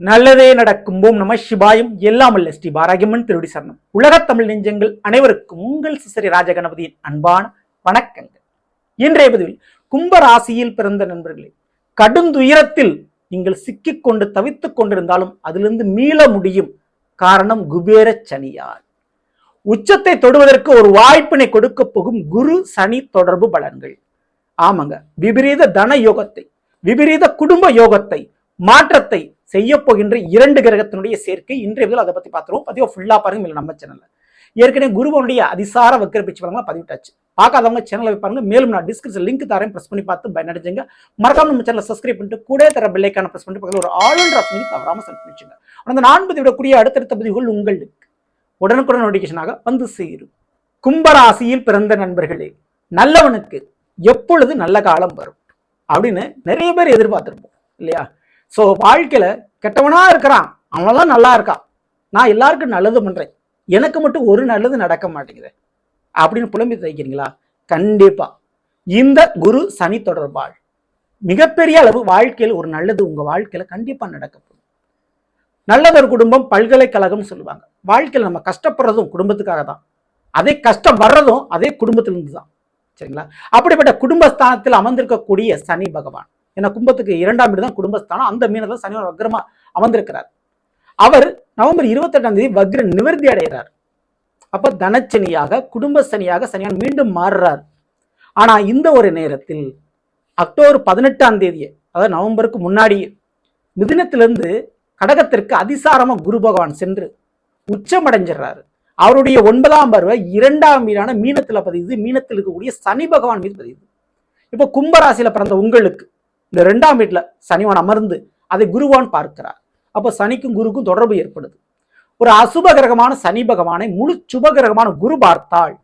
நல்லதே நடக்கும். ஓம் நம சிவாயும். எல்லாம் அல்ல ஸ்ரீ பாராகியம்மன் திருடி சரணம். உலகத் தமிழ் நெஞ்சங்கள் அனைவருக்கும் உங்கள் சிசரி ராஜகணபதியின் அன்பான வணக்கங்கள். இன்றைய பதிவில் கும்ப ராசியில் பிறந்த நண்பர்களே கடுந்துயரத்தில் நீங்கள் சிக்கிக் கொண்டு தவித்துக் கொண்டிருந்தாலும் அதிலிருந்து மீள முடியும் காரணம் குபேர சனியார். உச்சத்தை தொடுவதற்கு ஒரு வாய்ப்பினை கொடுக்க போகும் குரு சனி தொடர்பு பலன்கள். ஆமாங்க விபரீத தன யோகத்தை விபரீத குடும்ப யோகத்தை மாற்றத்தை செய்ய போகின்ற இரண்டு கிரகத்தினுடைய சேர்க்கை இன்றைய பதில் அதை பத்தி பார்த்துருவோம். பதிவு ஃபுல்லா பாருங்க இல்லை நம்ம சேனல்ல ஏற்கனவே குருவனுடைய அதிசார வக்கர பிச்சு பலங்களாம் பதிவிட்டாச்சு. பார்க்காதவங்க சேனலை பாருங்க மேலும் நான் டிஸ்கிரிப்ஷன் லிங்க் தரேன் ப்ரெஸ் பண்ணி பார்த்து பயனடைஞ்சுங்க. மறக்காம நம்ம சேனலை சப்ஸ்கிரைப் பண்ணிட்டு கூட தர பெல்லைக்கான ப்ரெஸ் பண்ணிட்டு பக்கத்தில் ஒரு ஆல் ஆப்ஷன் தவறாம சென்ட் பண்ணிச்சுங்க அந்த நான்பது விடக்கூடிய அடுத்தடுத்த பதிவுகள் உங்களுக்கு உடனுக்குடன் நோட்டிஃபிகேஷனாக வந்து சேரும். கும்பராசியில் பிறந்த நண்பர்களே நல்லவனுக்கு எப்பொழுது நல்ல காலம் வரும் அப்படின்னு நிறைய பேர் எதிர்பார்த்துருப்போம் இல்லையா? ஸோ வாழ்க்கையில் கெட்டவனாக இருக்கிறான். அவனெல்லாம் நல்லா இருக்கான். நான் எல்லாருக்கும் நல்லது பண்ணுறேன் எனக்கு மட்டும் ஒரு நல்லது நடக்க மாட்டேங்குது. அப்படின்னு புலம்பி தைக்கிறீங்களா கண்டிப்பாக இந்த குரு சனி தொடர்பாள். மிகப்பெரிய அளவு வாழ்க்கையில் ஒரு நல்லது உங்கள் வாழ்க்கையில கண்டிப்பாக நடக்க போகுது நல்லதொரு குடும்பம் பல்கலைக்கழகம் சொல்லுவாங்க. வாழ்க்கையில் நம்ம கஷ்டப்படுறதும் குடும்பத்துக்காக தான். அதே கஷ்டம் வர்றதும் அதே குடும்பத்திலிருந்து தான். சரிங்களா? அப்படிப்பட்ட குடும்பஸ்தானத்தில் அமர்ந்திருக்கக்கூடிய சனி பகவான். ஏன்னா கும்பத்துக்கு இரண்டாம் வீடு தான் குடும்பஸ்தானம். அந்த மீனை சனியோட வக்ரமா அமர்ந்திருக்கிறார். அவர் நவம்பர் இருபத்தெட்டாம் தேதி வக்ர நிவர்த்தி அடைகிறார். அப்ப தனச்சனியாக குடும்ப சனியாக சனியான் மீண்டும் மாறுறார். ஆனா இந்த ஒரு நேரத்தில் அக்டோபர் பதினெட்டாம் தேதி அதாவது நவம்பருக்கு முன்னாடியே மிதினத்திலிருந்து கடகத்திற்கு அதிசாரமா குரு பகவான் சென்று உச்சமடைஞ்சிடுறாரு. அவருடைய ஒன்பதாம் பருவ இரண்டாம் வீடான மீனத்தில் பதியுது. மீனத்தில் இருக்கக்கூடிய சனி பகவான் மீது பதியுது. இப்போ கும்பராசியில பிறந்த உங்களுக்கு இந்த ரெண்டாம் வீட்டில் சனிவான் அமர்ந்து அதை குருவான் பார்க்கிறார். அப்போ சனிக்கும் குருக்கும் தொடர்பு ஏற்படுது. ஒரு அசுப கிரகமான சனி பகவானை முழு சுப கிரகமான குரு பார்த்தால்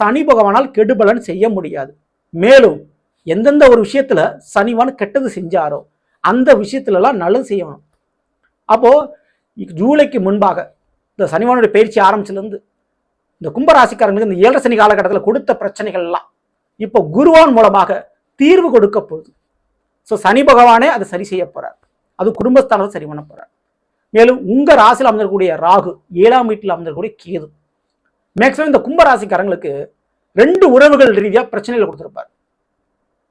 சனி பகவானால் கெடுபலன் செய்ய முடியாது. மேலும் எந்தெந்த ஒரு விஷயத்துல சனிவான் கெட்டது செஞ்சாரோ அந்த விஷயத்துலலாம் நல்லது செய்யணும். அப்போ ஜூலைக்கு முன்பாக இந்த சனிவானுடைய பயிற்சி ஆரம்பிச்சிலேருந்து இந்த கும்பராசிக்காரங்களுக்கு இந்த ஏழரை சனி காலகட்டத்தில் கொடுத்த பிரச்சனைகள்லாம் இப்போ குருவான் மூலமாக தீர்வு கொடுக்க போகுது. ஸோ சனி பகவானே அதை சரி செய்ய போகிறார் அது குடும்பஸ்தானத்தை சரி பண்ண போகிறார் மேலும் உங்கள் ராசியில் அமர்ந்திருக்கக்கூடிய ராகு ஏழாம் வீட்டில் அமர்ந்திருக்கக்கூடிய கேது. மேக்ஸிமம் இந்த கும்ப ராசிக்காரங்களுக்கு ரெண்டு உறவுகள் ரீதியாக பிரச்சனைகளை கொடுத்துருப்பார்.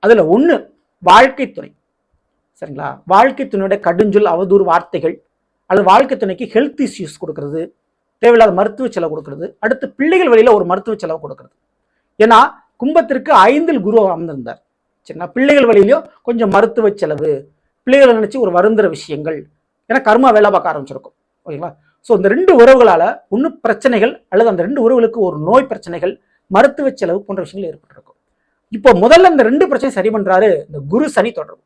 அதில் ஒன்று வாழ்க்கை துணை. சரிங்களா? வாழ்க்கை துணையோட கடுஞ்சொல் அவதூறு வார்த்தைகள் அல்லது வாழ்க்கை துணைக்கு ஹெல்த் இஷ்யூஸ் கொடுக்கறது தேவையில்லாத மருத்துவ செலவு கொடுக்கறது அடுத்து பிள்ளைகள் வழியில் ஒரு மருத்துவ செலவு கொடுக்கறது. ஏன்னா கும்பத்திற்கு ஐந்தில் குரு அமர்ந்திருந்தார். சரிங்களா பிள்ளைகள் வழியிலையும் கொஞ்சம் மருத்துவ செலவு பிள்ளைகளை நினச்சி ஒரு வருந்துற விஷயங்கள். ஏன்னா கர்மா வேலை பார்க்க ஆரம்பிச்சிருக்கும். ஓகேங்களா? ஸோ இந்த ரெண்டு உறவுகளால ஒன்று பிரச்சனைகள் அல்லது அந்த ரெண்டு உறவுகளுக்கு ஒரு நோய் பிரச்சனைகள் மருத்துவ செலவு போன்ற விஷயங்கள் ஏற்பட்டிருக்கும். இப்போ முதல்ல இந்த ரெண்டு பிரச்சனை சரி பண்றாரு இந்த குரு சனி தொடர்பு.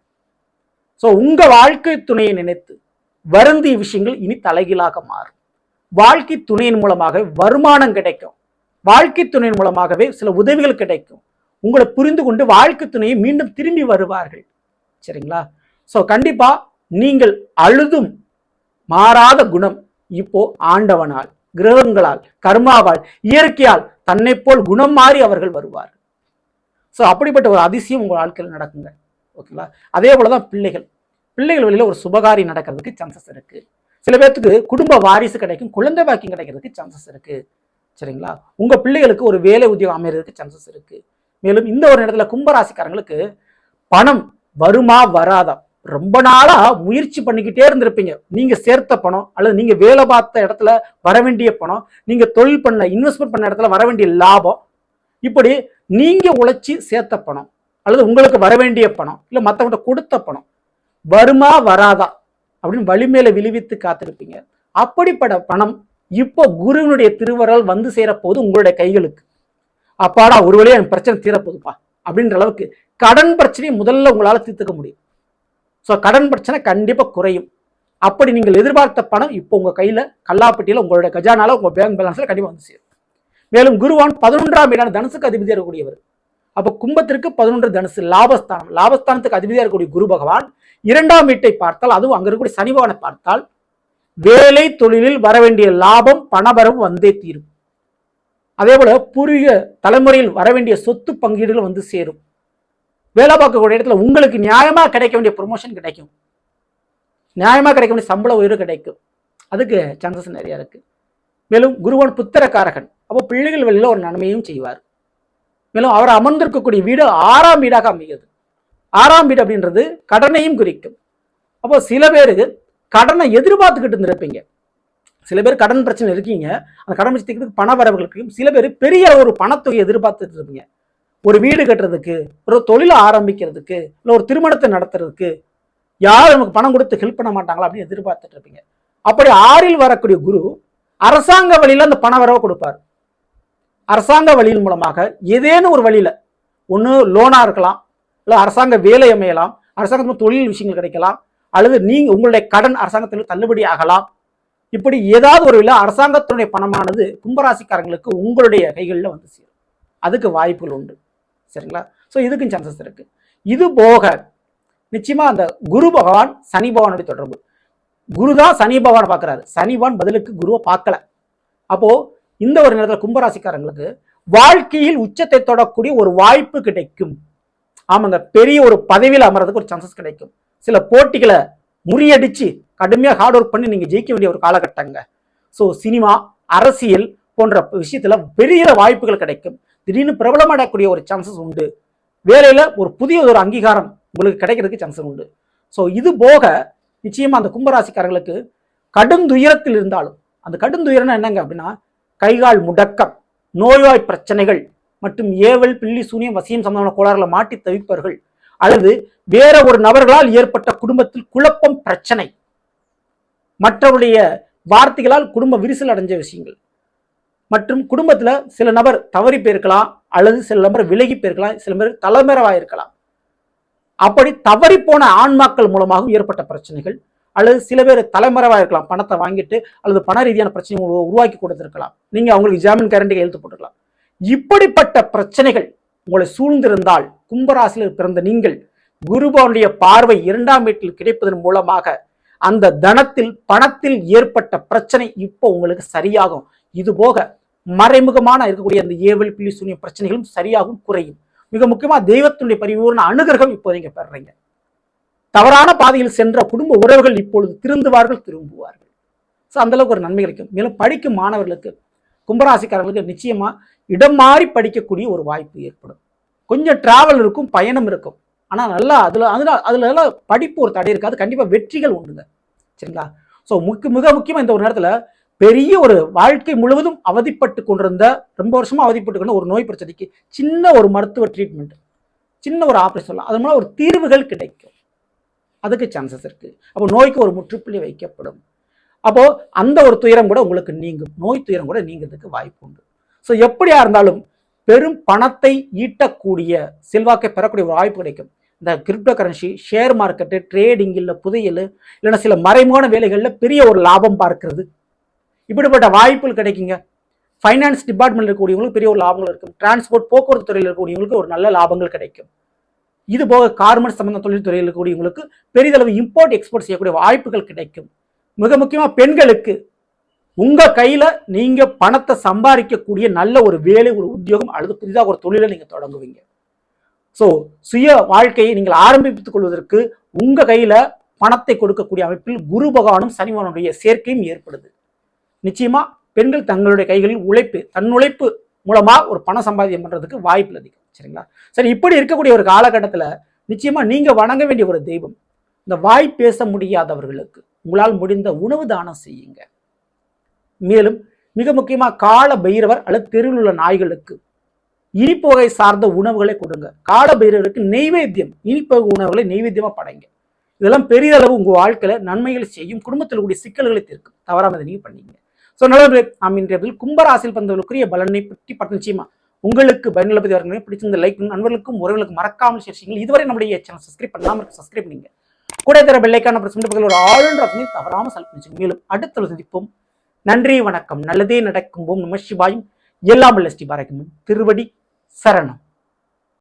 ஸோ உங்க வாழ்க்கை துணையை நினைத்து வருந்திய விஷயங்கள் இனி தலைகீழாக மாறும். வாழ்க்கை துணையின் மூலமாக வருமானம் கிடைக்கும். வாழ்க்கை துணையின் மூலமாகவே சில உதவிகள் கிடைக்கும். உங்களை புரிந்து கொண்டு வாழ்க்கை துணையை மீண்டும் திரும்பி வருவார்கள். சரிங்களா? ஸோ கண்டிப்பா நீங்கள் அழுதும் மாறாத குணம் இப்போ ஆண்டவனால் கிரகங்களால் கர்மாவால் இயற்கையால் தன்னை போல் குணம் மாறி அவர்கள் வருவார்கள். ஸோ அப்படிப்பட்ட ஒரு அதிசயம் உங்கள் வாழ்க்கையில் நடக்குங்க. ஓகேங்களா அதே போல தான் பிள்ளைகள். பிள்ளைகள் வழியில் ஒரு சுபகாரி நடக்கிறதுக்கு சான்சஸ் இருக்கு. சில பேர்த்துக்கு குடும்ப வாரிசு கிடைக்கும் குழந்தை பாக்கியம் கிடைக்கிறதுக்கு சான்சஸ் இருக்கு. சரிங்களா? உங்கள் பிள்ளைகளுக்கு ஒரு வேலை உத்தியோகம் அமைகிறதுக்கு சான்சஸ் இருக்குது மேலும் இந்த ஒரு இடத்துல கும்பராசிக்காரங்களுக்கு பணம் வருமா வராதா? ரொம்ப நாளா முயற்சி பண்ணிக்கிட்டே இருந்திருப்பீங்க. நீங்க சேர்த்த பணம் அல்லது நீங்க வேலை பார்த்த இடத்துல வர வேண்டிய பணம் நீங்க தொழில் பண்ண இன்வெஸ்ட்மெண்ட் பண்ண இடத்துல வர வேண்டிய லாபம் இப்படி நீங்க உழைச்சி சேர்த்த பணம் அல்லது உங்களுக்கு வர வேண்டிய பணம் இல்ல மற்றவங்க கொடுத்த பணம் வருமா வராதா? அப்படின்னு வலிமேல விழுவித்து காத்திருப்பீங்க. அப்படிப்பட்ட பணம் இப்போ குருவினுடைய திருவரால் வந்து சேரப்போகுது உங்களுடைய கைகளுக்கு. அப்பாடா ஒரு வழியாக என் பிரச்சனை தீரப்போதுப்பா அப்படின்ற அளவுக்கு கடன் பிரச்சனையை முதல்ல உங்களால தீர்த்துக்க முடியும். ஸோ கடன் பிரச்சனை கண்டிப்பா குறையும். அப்படி நீங்கள் எதிர்பார்த்த பணம் இப்போ உங்க கையில கல்லாப்பட்டியில் உங்களோட கஜானால உங்க பேங்க் பேலன்ஸில் கண்டிப்பாக வந்து சேரும். மேலும் குருவான் பதினொன்றாம் வீடான தனுசுக்கு அதிபதியாக இருக்கக்கூடியவர். அப்போ கும்பத்திற்கு பதினொன்று தனுசு லாபஸ்தானம். லாபஸ்தானத்துக்கு அதிபதியாக இருக்கக்கூடிய குரு பகவான் இரண்டாம் வீட்டை பார்த்தால் அதுவும் அங்க இருக்கக்கூடிய சனி பார்த்தால் வேலை தொழிலில் வர வேண்டிய லாபம் பணபரம் வந்தே தீரும். அதே போல் பூர்வீக தலைமுறையில் வர வேண்டிய சொத்து பங்கீடுகள் வந்து சேரும். வேலை பார்க்கக்கூடிய இடத்துல உங்களுக்கு நியாயமாக கிடைக்க வேண்டிய ப்ரொமோஷன் கிடைக்கும். நியாயமாக கிடைக்க வேண்டிய சம்பள உயர்வு கிடைக்கும். அதுக்கு சான்சஸ் நிறையா இருக்குது மேலும் குருவன் புத்திரக்காரகன். அப்போ பிள்ளைகள் வழியில் ஒரு நன்மையும் செய்வார். மேலும் அவர் அமர்ந்திருக்கக்கூடிய வீடு ஆறாம் வீடாக அமைகிறது. ஆறாம் வீடு அப்படின்றது கடனையும் குறிக்கும். அப்போ சில பேருக்கு கடனை எதிர்பார்த்துக்கிட்டு இருந்திருப்பீங்க. சில பேர் கடன் பிரச்சனை இருக்கீங்க. அந்த கடன் பிரச்சனைக்கு பண வரவுகளுக்கு சில பேர் பெரிய ஒரு பணத்தொகை எதிர்பார்த்துட்டு இருப்பீங்க. ஒரு வீடு கட்டுறதுக்கு ஒரு தொழிலை ஆரம்பிக்கிறதுக்கு இல்லை ஒரு திருமணத்தை நடத்துறதுக்கு யார் நமக்கு பணம் கொடுத்து ஹெல்ப் பண்ண மாட்டாங்களா அப்படின்னு எதிர்பார்த்துட்டு இருப்பீங்க. அப்படி ஆறில் வரக்கூடிய குரு அரசாங்க வழியில் அந்த பண வரவை கொடுப்பார். அரசாங்க வழியின் மூலமாக ஏதேனும் ஒரு வழியில் ஒன்று லோனாக இருக்கலாம் இல்லை அரசாங்க வேலை அமையலாம் அரசாங்கத்தில் தொழில் விஷயங்கள் கிடைக்கலாம் அல்லது நீங்கள் உங்களுடைய கடன் அரசாங்கத்தில் தள்ளுபடி ஆகலாம் இப்படி ஏதாவது ஒரு வழியில் அரசாங்கத்தினுடைய பணமானது கும்பராசிக்காரங்களுக்கு உங்களுடைய கைகளில் வந்து சேரும். அதுக்கு வாய்ப்புகள் உண்டு. சரிங்களா? ஸோ இதுக்கும் சான்சஸ் இருக்குது இது போக நிச்சயமாக அந்த குரு பகவான் சனி பகவானுடைய தொடர்பு. குரு தான் சனி பகவானை பார்க்கறாரு. சனி பகவான் பதிலுக்கு குருவை பார்க்கல. அப்போது இந்த ஒரு நேரத்தில் கும்பராசிக்காரங்களுக்கு வாழ்க்கையில் உச்சத்தை தொடக்கூடிய ஒரு வாய்ப்பு கிடைக்கும். ஆமாங்க பெரிய ஒரு பதவியில் அமர்றதுக்கு ஒரு சான்சஸ் கிடைக்கும். சில போட்டிகளை முறியடிச்சு கடுமையாக ஹார்ட் ஒர்க் பண்ணி நீங்கள் ஜெயிக்க வேண்டிய ஒரு காலகட்டங்க. ஸோ சினிமா அரசியல் போன்ற விஷயத்தில் பெரிய வாய்ப்புகள் கிடைக்கும். திடீர்னு பிரபலமடையக்கூடிய ஒரு சான்சஸ் உண்டு. வேலையில் ஒரு புதிய ஒரு அங்கீகாரம் உங்களுக்கு கிடைக்கிறதுக்கு சான்சஸ் உண்டு. ஸோ இது போக நிச்சயமாக அந்த கும்பராசிக்காரர்களுக்கு கடும் துயரத்தில் இருந்தாலும் அந்த கடும் துயரம்னா என்னங்க அப்படின்னா கைகால் முடக்கம் நோய்வாய் பிரச்சனைகள் மற்றும் ஏவல் பில்லி சூனியம் வசியம் சம்பந்தமான கோளாறுகளை மாட்டி தவிப்பவர்கள் அல்லது வேற ஒரு நபர்களால் ஏற்பட்ட குடும்பத்தில் குழப்பம் பிரச்சனை மற்றவருடைய வார்த்தைகளால் குடும்ப விரிசல் அடைஞ்ச விஷயங்கள். மற்றும் குடும்பத்தில் சில நபர் தவறி போயிருக்கலாம் அல்லது சில நபர் விலகி போயிருக்கலாம் சில பேர் தலைமறைவாக இருக்கலாம் அப்படி தவறி போன ஆன்மாக்கள் மூலமாகவும் ஏற்பட்ட பிரச்சனைகள் அல்லது சில பேர் தலைமறைவாக இருக்கலாம் பணத்தை வாங்கிட்டு அல்லது பண ரீதியான பிரச்சனை உரு- உருவாக்கி கொடுத்துருக்கலாம். நீங்கள் அவங்களுக்கு ஜாமீன் கேரண்டி எழுத்து போட்டுக்கலாம். இப்படிப்பட்ட பிரச்சனைகள் உங்களை சூழ்ந்திருந்தால் கும்பராசியில் பிறந்த நீங்கள் குருபவனுடைய பார்வை இரண்டாம் வீட்டில் கிடைப்பதன் மூலமாக அந்த தனத்தில் பணத்தில் ஏற்பட்ட பிரச்சனை இப்போ உங்களுக்கு சரியாகும். இது போக மறைமுகமான இருக்கக்கூடிய அந்த ஏவல் பில்லி பிரச்சனைகளும் சரியாகவும் குறையும். மிக முக்கியமா தெய்வத்தினுடைய பரிபூர்ண அனுகிரகம் இப்போ நீங்க பெறுறீங்க தவறான பாதையில் சென்ற குடும்ப உறவுகள் இப்பொழுது திருந்துவார்கள் திரும்புவார்கள். ஸோ அந்த அளவுக்கு ஒரு நன்மை கிடைக்கும். மேலும் படிக்கும் மாணவர்களுக்கு கும்பராசிக்காரர்களுக்கு நிச்சயமா இடம் மாறி படிக்கக்கூடிய ஒரு வாய்ப்பு ஏற்படும். கொஞ்சம் டிராவல் இருக்கும் பயணம் இருக்கும். ஆனால் நல்லா அதில் அதில் அதில் எல்லாம் படிப்பு ஒரு தடை இருக்காது கண்டிப்பாக வெற்றிகள் உண்டுங்க. சரிங்களா? ஸோ முக்கிய மிக முக்கியமாக இந்த ஒரு நேரத்தில் பெரிய ஒரு வாழ்க்கை முழுவதும் அவதிப்பட்டு கொண்டிருந்த ரொம்ப வருஷமாக அவதிப்பட்டு கொண்ட ஒரு நோய் பிரச்சனைக்கு சின்ன ஒரு மருத்துவ ட்ரீட்மெண்ட் சின்ன ஒரு ஆப்ரேஷன் சொல்லலாம் அது மூலம் ஒரு தீர்வுகள் கிடைக்கும். அதுக்கு சான்சஸ் இருக்குது அப்போ நோய்க்கு ஒரு முற்றுப்புள்ளி வைக்கப்படும். அப்போது அந்த ஒரு துயரம் கூட உங்களுக்கு நீங்கும். நோய் துயரம் கூட நீங்கிறதுக்கு வாய்ப்பு உண்டு. ஸோ எப்படியா இருந்தாலும் பெரும் பணத்தை ஈட்டக்கூடிய செல்வாக்கை பெறக்கூடிய ஒரு வாய்ப்பு கிடைக்கும். இந்த கிரிப்டோ கரன்சி ஷேர் மார்க்கெட்டு ட்ரேடிங்கில் புதையல் இல்லைன்னா சில மறைமுகமான வேலைகளில் பெரிய ஒரு லாபம் பார்க்கறது. இப்படிப்பட்ட வாய்ப்புகள் கிடைக்குங்க. ஃபைனான்ஸ் டிபார்ட்மெண்ட்ல இருக்கக்கூடியவங்களுக்கு பெரிய ஒரு லாபங்கள் இருக்கும். டிரான்ஸ்போர்ட் போக்குவரத்து துறையில் இருக்கக்கூடியவங்களுக்கு ஒரு நல்ல லாபங்கள் கிடைக்கும். இது போக கார்மெண்ட் சம்பந்த தொழில் துறையில் இருக்கக்கூடியவங்களுக்கு பெரிதளவு இம்போர்ட் எக்ஸ்போர்ட் செய்யக்கூடிய வாய்ப்புகள் கிடைக்கும். மிக முக்கியமாக பெண்களுக்கு உங்கள் கையில் நீங்கள் பணத்தை சம்பாதிக்கக்கூடிய நல்ல ஒரு வேலை ஒரு உத்தியோகம் அல்லது புதிதாக ஒரு தொழிலை நீங்கள் தொடங்குவீங்க. ஸோ சுய வாழ்க்கையை நீங்கள் ஆரம்பித்துக் கொள்வதற்கு உங்கள் கையில் பணத்தை கொடுக்கக்கூடிய அமைப்பில் குரு பகவானும் சனிவனுடைய சேர்க்கையும் ஏற்படுது. நிச்சயமாக பெண்கள் தங்களுடைய கைகளில் உழைப்பு தன் உழைப்பு ஒரு பண சம்பாதியம் பண்ணுறதுக்கு வாய்ப்பு அதிகம் சரிங்களா? சரி இப்படி இருக்கக்கூடிய ஒரு காலகட்டத்தில் நிச்சயமாக நீங்கள் வணங்க வேண்டிய ஒரு தெய்வம் இந்த வாய் பேச முடியாதவர்களுக்கு உங்களால் முடிந்த உணவு தானம் செய்யுங்க. மேலும் மிக முக்கியமாக கால பைரவர் அல்லது தெருவில் உள்ள நாய்களுக்கு இனிப்பு வகை சார்ந்த உணவுகளை கொடுங்க. கால பைரவருக்கு நெய்வேத்தியம் இனிப்பு வகை உணவுகளை நெய்வேத்தியமா படைங்க. இதெல்லாம் பெரிய அளவு உங்க வாழ்க்கையில நன்மைகளை செய்யும் குடும்பத்தில் கூடிய சிக்கல்களை தீர்க்கும். தவறாம இதை நீங்க பண்ணீங்க. ஸோ நல்லது நாம் இன்றைய கும்பராசியில் பந்தவர்களுக்குரிய பலனை பற்றி பட்டு நிச்சயமா உங்களுக்கு பயனுள்ள பதிவு வரணும் பிடிச்சிருந்த லைக் நண்பர்களுக்கும் உறவுகளுக்கும் மறக்காமல் ஷேர் செய்யுங்கள். இதுவரை நம்முடைய சேனல் சப்ஸ்கிரைப் பண்ணாமல் சப்ஸ்கிரைப் பண்ணுங்க. கூட தர பெல்லைக்கான பிரச்சனை ஒரு ஆளுன்ற தவறாமல் செலக்ட் மேலும் அடுத்த சந்திப்போம். நன்றி வணக்கம். நல்லதே நடக்கும். ஓம் நம சிவாயும். எல்லாம் வல்ல ஸ்ரீ திருவடி சரணம்